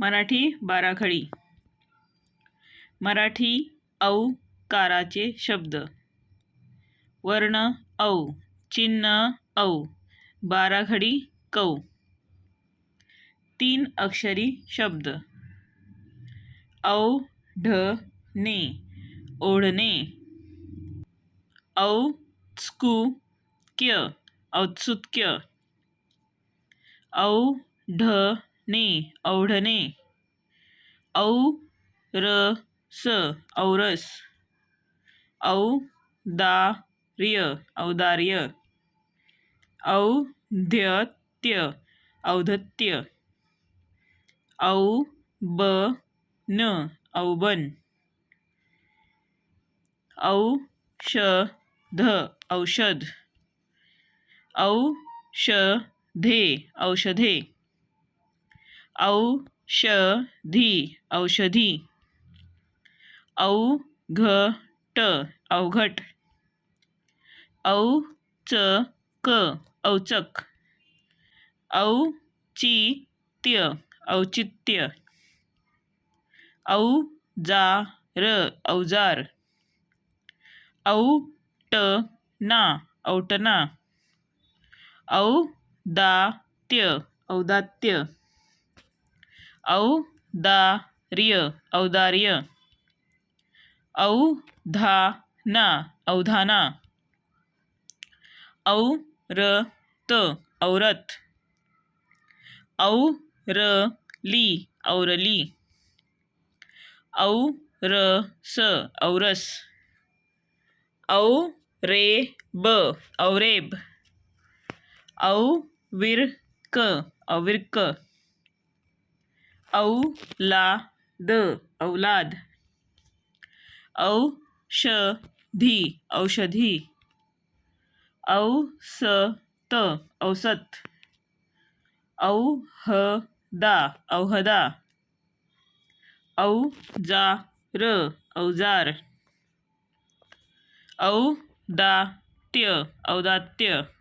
मराठी बाराखडी. मराठी औकाराचे शब्द. वर्ण औ चिन्ह औ बाराखडी कौ. तीन अक्षरी शब्द. औ ढने ओढणे. औत्सुक्य. औ ढ औढणे औढणे औरस औरस. औदार्य औदार्य. औद्यत्य औधत्य औबन औबन. औषध औषध. औषधे औषधे. औषधी औषधी. अवघट अवघट. औचक औचक. औचित्य औचित्य. औजार औजार. औटना औटना. औदात्य औदात्य. औदार्य औदार्य। औधाना औधाना। औरत औरत। Orally orally. औरस औरस। औरेब औरेब। औविर्क अविर्क औलाद औलाद. औषधी औषधी. औसत औसत. औहदा औहदा. औजार औजार. औदात्य औदात्य.